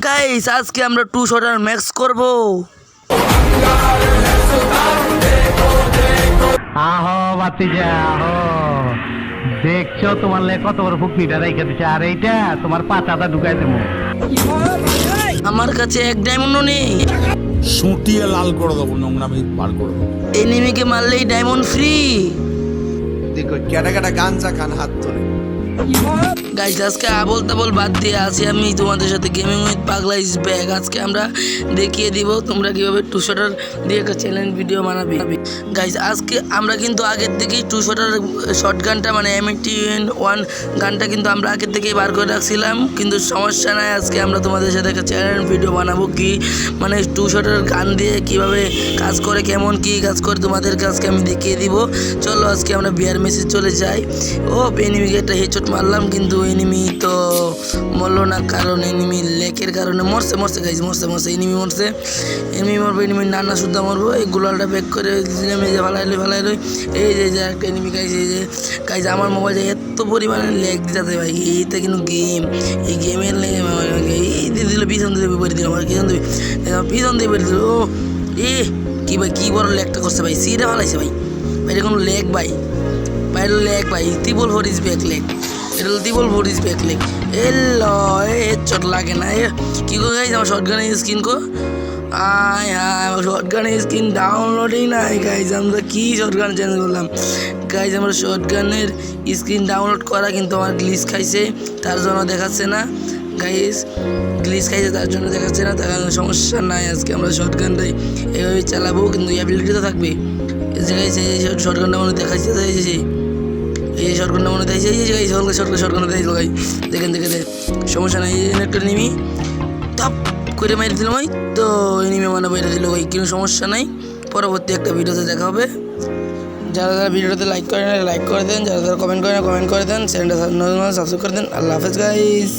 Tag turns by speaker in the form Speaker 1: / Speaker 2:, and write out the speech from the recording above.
Speaker 1: Guys আজকে আমরা two shotter max করব।
Speaker 2: আহো বাতিজা আহো। দেখছ তোমার লে কত বড় ফুকনিটা রেখে দিচ্ছে আর এইটা তোমার পাতাটা ঢুকাই দেবো।
Speaker 1: আমার কাছে এক ডায়মন্ডও নেই।
Speaker 3: সুটিয়ে লাল করে দেবো নোংরামি বার করে দেবো।
Speaker 1: এনিমিকে মারলেই ডায়মন্ড ফ্রি
Speaker 4: দেখো কেটা কেটা গাঞ্জা খান হাত ধরে।
Speaker 1: গাইস আজকে আবল তাবল বাদ দিয়ে আছি আমি। তোমাদের সাথে gaming with Pagla is back আজকে আমরা দেখিয়ে দিব তোমরা কীভাবে টু শটার দিয়ে একটা চ্যালেঞ্জ ভিডিও বানাবে। গাইস আজকে আমরা কিন্তু আগের থেকেই টু শটার শর্ট গানটা মানে এম এইটি ওয়ান গানটা কিন্তু আমরা আগের থেকেই বার করে রাখছিলাম। কিন্তু সমস্যা নাই, আজকে আমরা তোমাদের সাথে একটা চ্যালেঞ্জ ভিডিও বানাবো কি মানে টু শটার গান দিয়ে কীভাবে কাজ করে, কেমন কি কাজ করে তোমাদের কাছকে আমি দেখিয়ে দিব। চলো আজকে আমরা বিয়ার মেসেজ চলে যাই। ও এনিমিকে একটা হেডশট মারলাম কিন্তু এনিমি তো মরলো না, কারণ এনিমি লেকের কারণে মরছে মরছে গাইজ মরছে মরছে এনিমি মরছে। এনিমি মরবে এনিমি নানা সুদ্ধা মরবো। এই গুলালটা ব্যাক করে নেমে যে ফালাইলে ফালাইলো এই যে যে একটা এনিমি গাইছে এই যে গাইজ আমার মোবাইলে এত পরিমাণে লেগ দিতে ভাই, এইটা কিন্তু গেম এই গেমের লেগে এই দিয়ে দিল, পিছন দিয়ে বেরিয়ে দিল আমার, পিছন দিয়ে পিছন দিয়ে বেরিয়ে দিল, ও, এ, কি ভাই, কি বড় লেগটা করছে ভাই সিটা ফালাইছে ভাই। ভাই, এটা কোনো লেগ ভাই। এটা লেগ ভাই triple four is back leg এটা triple four is back leg এল এ চট লাগে না, এ কি করে গাইজ আমার শর্ট গানের স্কিন কো? আয় হায় শর্ট গানের স্কিন ডাউনলোডই নাই গাইজ আমরা কি শর্ট গান চ্যানেল করলাম? গাইজ আমরা শর্ট স্ক্রিন ডাউনলোড করা কিন্তু আমার গ্লিচ খাইছে, তার জন্য দেখাচ্ছে না। গাইজ গ্লিচ খাইছে, তার জন্য দেখাচ্ছে না, তার সমস্যা নাই, আজকে আমরা শর্ট গানটাই এভাবে চালাবো, কিন্তু অ্যাবিলিটি তো থাকবে এই যে গাইজ এই শর্ট গানটা দেখাচ্ছে তো এই যে এই যে শর্ট গানটা মনে দেখাচ্ছে এই যে শর্ট শর্ট গানটা দেখাইছিল গাই দেখেন দেখে সমস্যা নাই একটা নিমি। টপ করে মেরে দিলাম ওই তো এনিমে মানে মেরে দিল ওই কোনো সমস্যা নাই। পরবর্তী একটা ভিডিওতে দেখা হবে। যারা যারা ভিডিওতে লাইক করেন লাইক করে দেন। যারা যারা কমেন্ট করেন কমেন্ট করে দেন। চ্যানেলটা সাবস্ক্রাইব করে দেন। আল্লাহ হাফেজ গাইস